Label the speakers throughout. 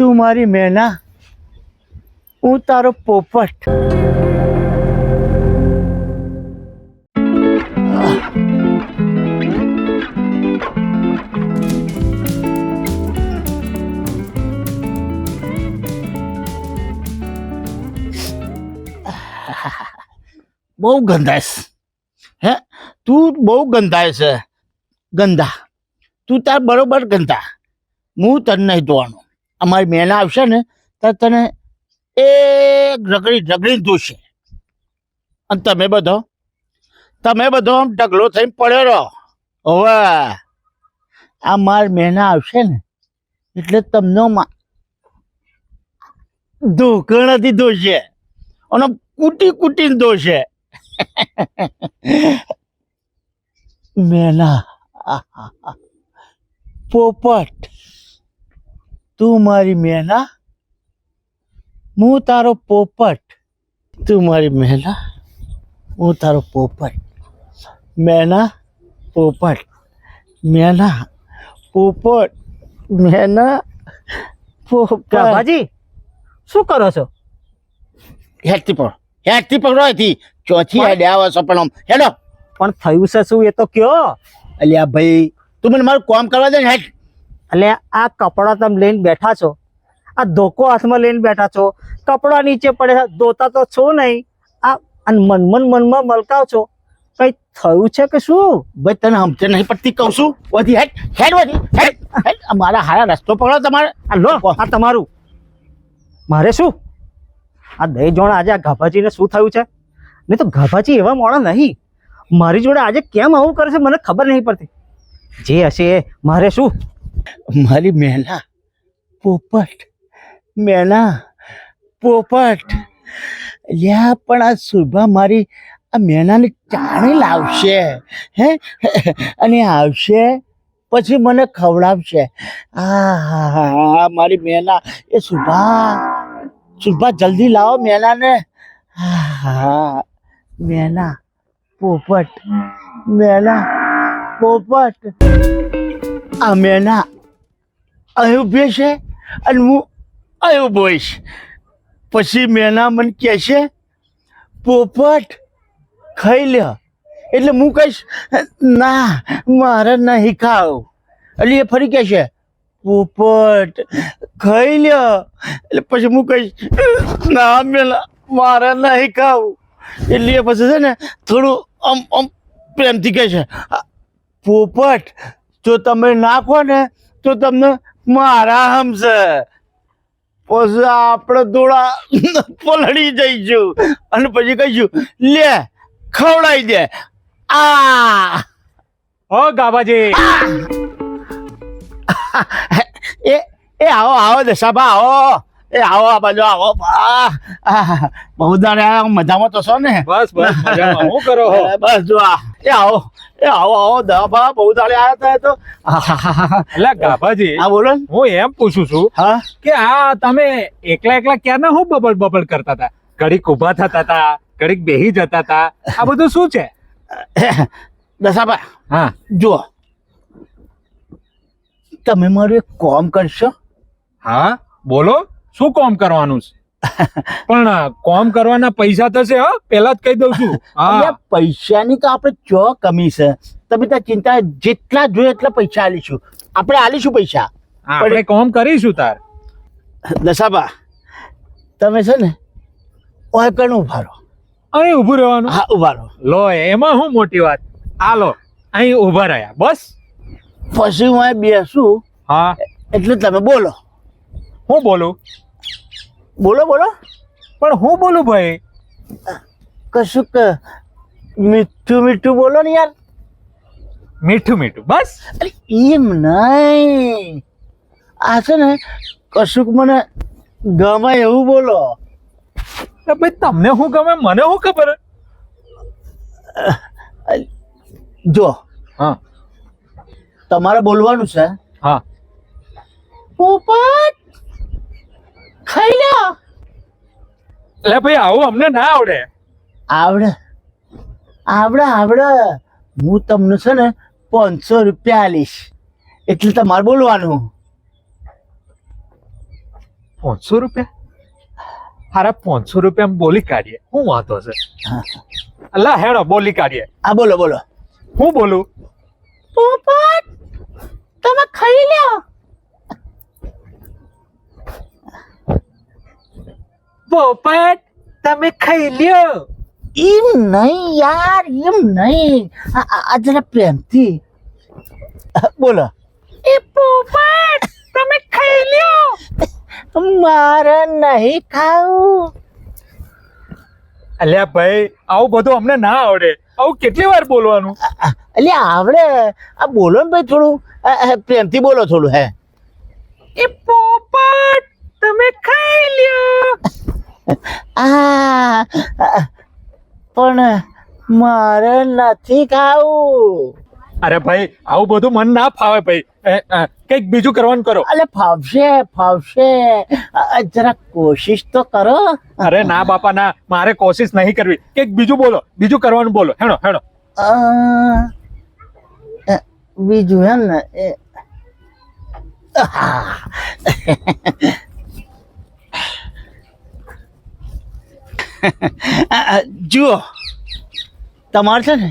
Speaker 1: તું મારી મેના. હું તારો પોપટ. બહુ ગંધાઈશ હે? તું બહુ ગંધાય છે. ગંદા તું તાર બરોબર ગંધા. હું તને નહીં ધોવાનું. અમારી મેના આવશે ને, તો તને એ રગડી રગડી ધોશે. અને તમે બધો તમે બધો આમ ઢગલો થઈને પડ્યો રહો. હવે. આ માર મેના આવશે ને, એટલે તમને ધોકણાથી ધોશે. અને કૂટી કૂટીને ધોશે. મેના. પોપટ. તું મારી મહેલા? હું તારો પોપટ. તું મારી મહેલા? હું તારો પોપટ. મેના પોપટ. મેના પોપટ. મેના પોપટ.
Speaker 2: ગાભાજી શું કરો છો?
Speaker 1: હેડતી પણ હેડતી પકડો અહીંથી. ચોથી હેડે આવો છો પણ આમ. હેડો.
Speaker 2: પણ થયું છે શું? એ તો કયો.
Speaker 1: અલ્યા ભાઈ તું મને મારું કામ કરવા દે ને હેડ.
Speaker 2: એટલે આ કપડા તમે લઈને બેઠા છો. આ ધોકો હાથમાં લઈને બેઠા છો. કપડા નીચે પડે ધોતા તો છો નહીં. આ અને મનમન મનમાં મલકાવ છો. કઈ થયું છે કે શું?
Speaker 1: ભાઈ તને સમજે નહીં પડતી કહું છું. વધી હેડ હેડ વધી હેડ હેડ. મારા હારા રસ્તો પકડો તમારે.
Speaker 2: આ લો આ તમારું. મારે શું? આ દહીં જોણ આજે આ ગાભાજીને શું થયું છે? નહીં તો ગાભાજી એવા મોડા નહીં. મારી જોડે આજે કેમ આવું કરે છે મને ખબર નહીં પડતી. જે હશે એ મારે શું?
Speaker 1: મારી મેના પોપટ મેના પોપટ. લ્યા, પણ આ સુભા મારી આ મેનાને ચાણી લાવશે, હે? અને આવશે, પછી મને ખવડાવશે. આ મારી મેના એ સુભા સુભા જલ્દી લાવો મેનાને હા મેના પોપટ મેના પોપટ. આ મેના ઊભી છે અને હું અહીં બોઈશ પછી મેના મને કહેશે પોપટ, ખાઈ લે. એટલે હું કહીશ, ના, મારે નહીં ખાવ. એટલે એ ફરી કહેશે પોપટ, ખાઈ લે. એટલે પછી હું કહીશ, ના મેલા મારે નહીં ખાવું. એટલે એ પછી છે ને થોડું આમ આમ પ્રેમથી કહેશે પોપટ જો તમે નાખો ને તો તમને મારા હમશે. પછી આપણે થોડા પલળી જઈશું. અને પછી કહીશું લે ખવડાવી દે. આ.
Speaker 3: ઓ ગાબાજી
Speaker 1: એ એ આવો આવો દશાભા આવો. એ આવો આ બાજુ આવો. બહુ દાડે મજામાં તો છો ને?
Speaker 3: બસ બસ મજામાં. હું કરો
Speaker 1: બસ જો આ. એ આવો એ આવો આવો દાભા બહુ દાડે આવ્યા હતા તો.
Speaker 3: એટલે ગાભાજી
Speaker 1: હા બોલો
Speaker 3: હું એમ પૂછું છું
Speaker 1: હા.
Speaker 3: કે આ તમે એકલા એકલા ક્યારના હું બબલ બબલ કરતા હતા? ઘડીક ઊભા થતા હતા ઘડીક બેહી જતા હતા. આ બધું શું છે?
Speaker 1: દશાબા
Speaker 3: હા.
Speaker 1: જુઓ. તમે મારું એક કોમ કરશો?
Speaker 3: હા બોલો. શું કોમ કરવાનું છે? પણ કોમ કરવાના પૈસા થશે હા? પેલા જ કહી દઉં છું. હા.
Speaker 1: પૈસાની તો આપણે ચો કમી છે? તમે ત્યાં ચિંતા જેટલા જોઈએ એટલા પૈસા આલીશું. આપણે આલીશું પૈસા.
Speaker 3: આપણે કોમ કરીશું તાર.
Speaker 1: દશાબા તમે છે ને ઓય કણ ઊભા રહો.
Speaker 3: અહીં ઊભું રહેવાનું?
Speaker 1: હા ઊભા રહો.
Speaker 3: લો એમાં શું મોટી વાત? આ લો અહીં ઊભા રહ્યા. બસ?
Speaker 1: પછી હું બેસું.
Speaker 3: હા.
Speaker 1: એટલે તમે બોલો.
Speaker 3: હું બોલું?
Speaker 1: બોલો બોલો.
Speaker 3: પણ હું બોલું ભાઈ?
Speaker 1: કશુંક મીઠું મીઠું બોલો ને યાર.
Speaker 3: મીઠું મીઠું બસ.
Speaker 1: અરે એમ નહીં. આ છે ને કશુંક મને ગમે એવું બોલો.
Speaker 3: ભાઈ તમને શું ગમે મને શું ખબર
Speaker 1: જો
Speaker 3: હા.
Speaker 1: તમારે બોલવાનું છે.
Speaker 3: હા.
Speaker 1: પોપટ ખાઈ લો.
Speaker 3: એટલે ભાઈ આવું અમને ના આવડે.
Speaker 1: આવડે. આવડે આવડે. હું તમને છે ને પાંચસો રૂપિયા આલીશ એટલે તમારે બોલવાનું.
Speaker 3: પાંચસો રૂપિયા? હારા પાંચસો રૂપિયા બોલી કાઢીએ. શું વાંધો છે. અલ્લા હેડો બોલી કાઢીએ.
Speaker 1: આ બોલો બોલો.
Speaker 3: હું બોલું?
Speaker 1: પોપટ તમે ખાઈ લ્યો.
Speaker 3: પોપટ તમે ખાઈ લ્યો.
Speaker 1: એમ નહીં યાર એમ નહીં. આ- જરા પ્રેમથી. બોલો. એ પોપટ તમે ખાઈ લ્યો. મારે નહીં ખાવું.
Speaker 3: અલ્યા ભાઈ આવું બધું અમને ના આવડે. આવું કેટલી વાર બોલવાનું?
Speaker 1: એટલે આવડે. આ બોલો ને ભાઈ થોડું. પ્રેમથી બોલો થોડું હે.
Speaker 3: એ પોપટ તમે ખાઈ લ્યો.
Speaker 1: આ પણ મારે નથી ખાવું.
Speaker 3: અરે ભાઈ આવું બધું મન ના ફાવે ભાઈ. કંઈક બીજું કરવાનું કરો.
Speaker 1: અલે ફાવશે ફાવશે. જરા કોશિશ તો કરો.
Speaker 3: અરે ના બાપા ના. મારે કોશિશ નહીં કરવી. કંઈક બીજું બોલો. બીજું કરવાનું બોલો.
Speaker 1: હેણો હેણો. બીજું એમ ને એ આહ. આ, આ, જુઓ. તમારે છે ને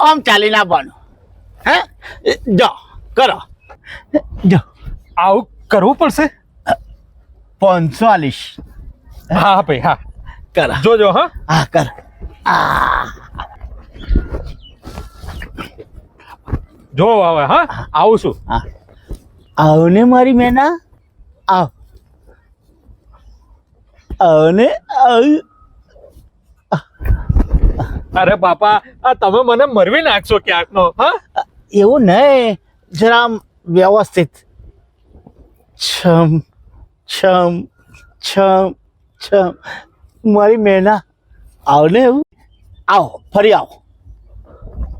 Speaker 1: આમ ચાલી ના આવવાનું હે? જો કરો. જો.
Speaker 3: આવું કરવું પડશે?
Speaker 1: પાંચસો આલીશ
Speaker 3: હા ભાઈ હા.
Speaker 1: કર.
Speaker 3: જોજો હા.
Speaker 1: હા કર.
Speaker 3: જો હવે હા? આવું છું.
Speaker 1: હા. આવ ને મારી મેના. આવ. આવ ને
Speaker 3: અરે બાપા આ તમે મને મરવી નાખશો ક્યાંકનો હા?
Speaker 1: એવું નહીં જરા વ્યવસ્થિત. છમ છમ છમ છમ. મારી મેના. આવ ને એવું. આવો ફરી આવો.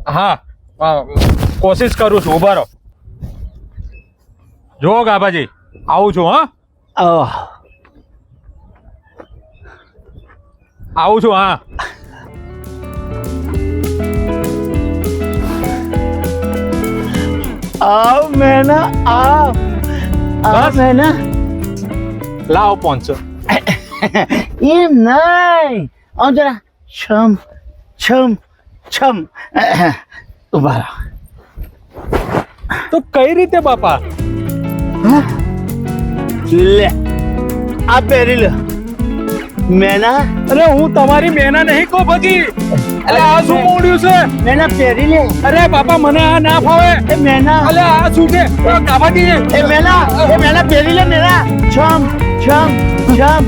Speaker 3: હા કોશિશ કરું છું ઊભા રહો. જો ગાભાજી આવું છું હા?
Speaker 1: આવું
Speaker 3: છું હા.
Speaker 1: આવ મેના આવ. આવ? મેના.
Speaker 3: લાવો પહોંચો
Speaker 1: એમ નહીં. આવ જરા છમ છમ છમ ઊભા રહો
Speaker 3: તો કઈ રીતે બાપા
Speaker 1: લે આ પહેરી લે મેના
Speaker 3: અરે હું તમારી મેના નહીં કહું પછી અરે આ શું મોડ્યું છે
Speaker 1: મેના પહેરી લે
Speaker 3: અરે બાપા મને આ ના ફાવે
Speaker 1: એ મેના
Speaker 3: અલે આ શું છે એ ગાભાજી
Speaker 1: એ મેના એ મેના પહેરી લે મેના છમ છમ છમ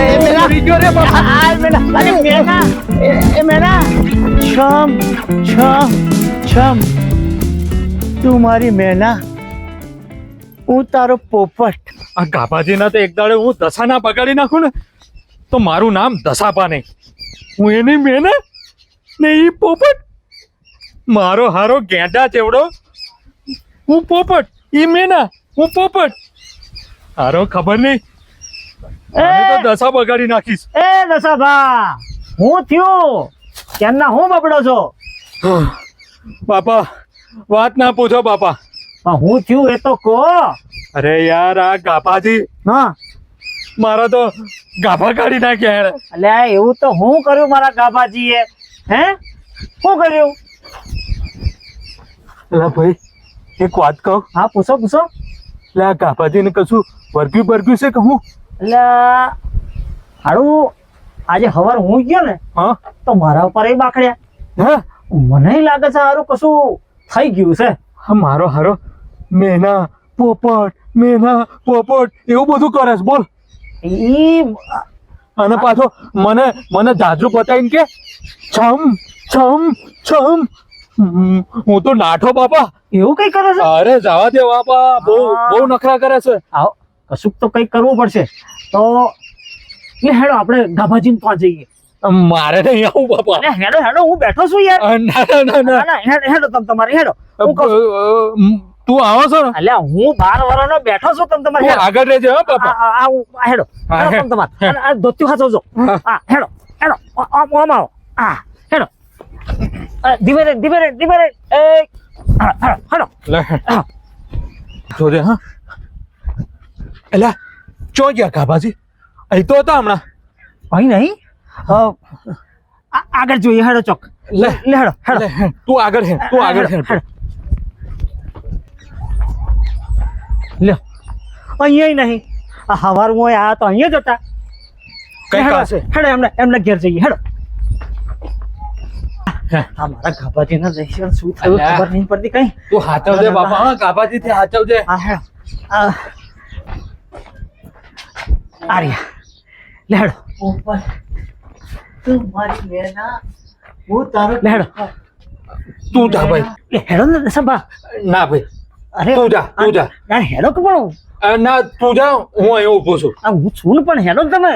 Speaker 1: એ મેના
Speaker 3: ગયો રે બાપા
Speaker 1: આ મેના અરે મેના એ- એ મેના છમ છમ છમ તું મારી મેના હું તારો પોપટ.
Speaker 3: આ ગાભાજીના તો એક દાડે હું દશાના બગાડી નાખું ને તો મારું નામ દશાપા નહીં. હું એની મેને ને એ પોપટ. મારો હારો ગેંડા ચેવડો હું પોપટ ઈ મેના હું પોપટ. હારો ખબર નહીં આને તો દશા બગાડી નાખીશ.
Speaker 2: એ દશાભા હું થયું? કેમના હું બબડો છો?
Speaker 3: બાપા વાત ના પૂછો બાપા.
Speaker 2: હું થયું એ તો કહો.
Speaker 3: અરે યાર આ ગાભાજી.
Speaker 2: હા.
Speaker 3: મારા તો ગાભા કાઢી નાખ્યા.
Speaker 2: અલ્યા એવું તો હું કર્યું મારા ગાભાજી એ હે શું કર્યું?
Speaker 3: અલા ભાઈ એક વાત કહું.
Speaker 2: હા પૂછો પૂછો.
Speaker 3: એટલે આ ગાભાજીને કશું વર્ગ્યું વર્ગ્યું છે કે હું?
Speaker 2: એટલે હાડું આજે હવાર હું ગયો ને
Speaker 3: હા.
Speaker 2: તો મારા ઉપર એ બાખડ્યા મને લાગે છે હારું કશું થઈ ગયું છે.
Speaker 3: મારો હારો. મેના પોપટ મેના પોપટ એવું બધું કરે છે બોલ.
Speaker 2: ઈ
Speaker 3: અને પાછો મને મને જાજુ બતાવીને કે છમ છમ છમ. હું તો નાઠો બાપા.
Speaker 2: એવું કઈ કરે છે?
Speaker 3: અરે જવા દે બાપા. બહુ બહુ નખરા કરે છે.
Speaker 2: આવો કશુંક તો કંઈક કરવું પડશે. તો એટલે હેડો આપણે ગાભાજી ત્યાં જઈએ.
Speaker 3: મારે નહીં આવું બાપા.
Speaker 2: હેડો હેડો હું બેઠો છું યાર.
Speaker 3: ના ના ના
Speaker 2: હેડો તમે તમારે હેડો. હું કહું
Speaker 3: તું આવો છો ને?
Speaker 2: અલ્યા હું બાર વર્ષનો બેઠો છું તમે તમારે
Speaker 3: આગળ રહેજો હો બાપા.
Speaker 2: આ- હેડો. હેડો તમે તમારે. આ ધોતિયું હાચવજો
Speaker 3: હા.
Speaker 2: હા હેડો હેડો આમ આમ આવો. હા હેડો. આ, ધીમે રે ધીમે ધીમે રે. એ હેડો હેડો.
Speaker 3: જોજે હા. એલા ચો ગયા કાબાજી અહીં તો હતા હમણાં
Speaker 2: અહીં નહીં અ, આ- આગળ જોઈએ હેડો ચોક
Speaker 3: લે
Speaker 2: લે હેડો હેડો
Speaker 3: લે, હે. તું આગળ હે તું આગળ હે
Speaker 2: હેડો. લ્યો અહીંયા નહીં આ હવાર હું આ તો અહીંયા જ હતા
Speaker 3: કઈ
Speaker 2: હેડો,
Speaker 3: કાશે
Speaker 2: હેડો એમને એમને ઘેર જઈએ હેડો
Speaker 3: હે.
Speaker 2: આ મારા ગાભાજીના દર્શન શું થયું
Speaker 3: અલ્યા.
Speaker 2: ખબર નહીં પડતી કઈ
Speaker 3: તું હાચવજે બાપા હા કાબાજી થી હાચવજે
Speaker 2: આ હેડો આ
Speaker 1: લેડો. તું મારી મેના હું તારો
Speaker 2: લે
Speaker 3: તું જા ભાઈ.
Speaker 2: લે હેડો ને સંભા
Speaker 3: ના ભાઈ.
Speaker 2: અરે
Speaker 3: તું જા તું જા.
Speaker 2: ના હેડો કે પણ
Speaker 3: ના તું જા હું અહીં ઊભો છું.
Speaker 2: આ હું છું ને પણ હેડો ને તમે?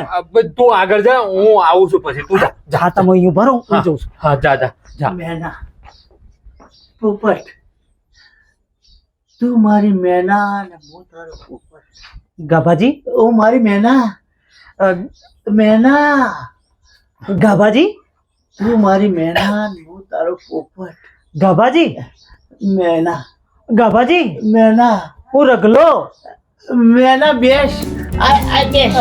Speaker 3: તું આગળ જા હું આવું છું પછી. તું જા જા.
Speaker 2: તમે અહીં ભરો હું
Speaker 3: હા,
Speaker 2: જઉં છું.
Speaker 3: હા જા જા જા.
Speaker 1: મેના. પોપટ તું મારી મેના ને હું તારો પોપટ
Speaker 2: ગાભાજી?
Speaker 1: ઓ મારી મેના. મેના.
Speaker 2: ગાભાજી?
Speaker 1: તું મારી મેના ને હું તારો પોપટ.
Speaker 2: ગાભાજી?
Speaker 1: મેના.
Speaker 2: ગાભાજી?
Speaker 1: મેના.
Speaker 2: હું રગલો.
Speaker 1: મેના બેસ. આ આ બેસ.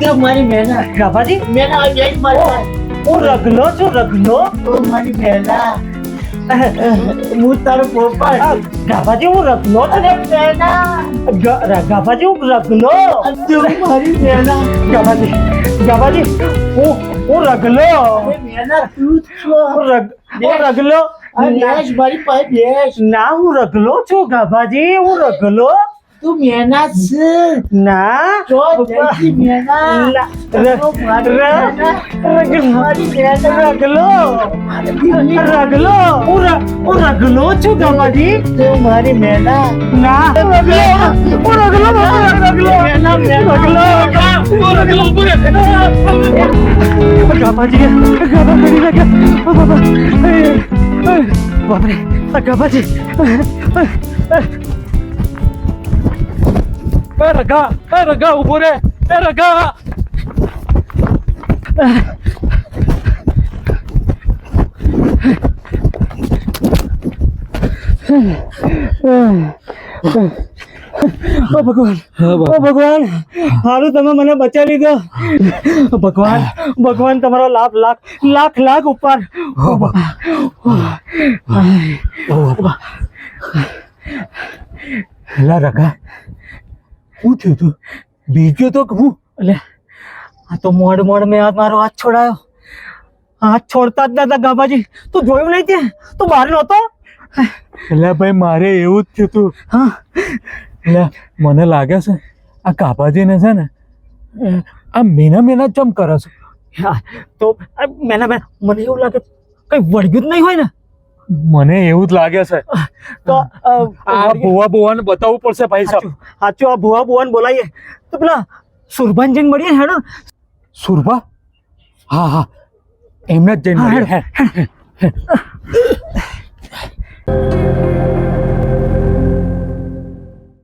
Speaker 1: તું મારી મેના.
Speaker 2: ગાભાજી?
Speaker 1: મેના બેસ મારી
Speaker 2: હું રગલો છું રગલો.
Speaker 1: તું મારી મેના. હું તારો પોપટ
Speaker 2: આ, ગાભાજી હું રગલો છું ને ર- ગાભાજી હું રગલો
Speaker 1: મારી મેના
Speaker 2: ગાભાજી ગાભાજી હું હું રગલો. રગલો. ના હું રગલો છું ગાભાજી હું રગલો.
Speaker 1: તું મેના છે
Speaker 2: ના
Speaker 1: જો જલ્દી મેના
Speaker 2: ના, ર-
Speaker 1: તું મારી
Speaker 2: ર-
Speaker 1: મેના.
Speaker 2: રગલો
Speaker 1: મારી મેના
Speaker 2: રગલો
Speaker 1: મારી દિલની
Speaker 2: રગલો હું ર- હું રગલો છું ગાભાજી
Speaker 1: તું મારી મેના
Speaker 2: ના રગલો હું રગલો બાપા, રગલો
Speaker 1: મેના મેના
Speaker 2: રગલો
Speaker 3: રગલો ઊભો રહે.
Speaker 2: ગાભાજી ગાભાજી રગલો ઓ બાબા એ, એ, બાપરે આ ગાભાજી
Speaker 3: એ રગા એ રગા ઊભો રે એ રગા
Speaker 2: ઓ ભગવાન ઓ ભગવાન હારું તમે મને બચાવી લીધો ભગવાન ભગવાન તમારો લાખ લાખ લાખ લાખ ઉપર ઓ બાપા.
Speaker 3: લા રગા શું થયું તું બીજો તો હું
Speaker 2: એટલે આ તો મોડ મોડ મેં આ મારો હાથ છોડાયો. હાથ છોડતા જ નતા ગાબાજી તું જોયું નહીં તે? તું બહાર નહોતો?
Speaker 3: એટલે ભાઈ મારે એવું જ થયું તું
Speaker 2: હા.
Speaker 3: એટલે મને લાગે છે આ કાપાજીને છે ને આ મેના મેના ચમ કરે છે.
Speaker 2: તો મેના મેન મને એવું લાગે કઈ વળગ્યું જ નહીં હોય ને?
Speaker 3: મને એવું જ લાગે છે.
Speaker 2: તો
Speaker 3: આ ભુવા ભુવાને બતાવવું પડશે ભાઈ સાહેબ.
Speaker 2: સાચું આ ભુવા ભુવાને બોલાવીએ તો પેલા સુરભાનજીને મળીએ હેડો.
Speaker 3: સુરભા? હા હા. એમને જ જઈને મળીએ. હે.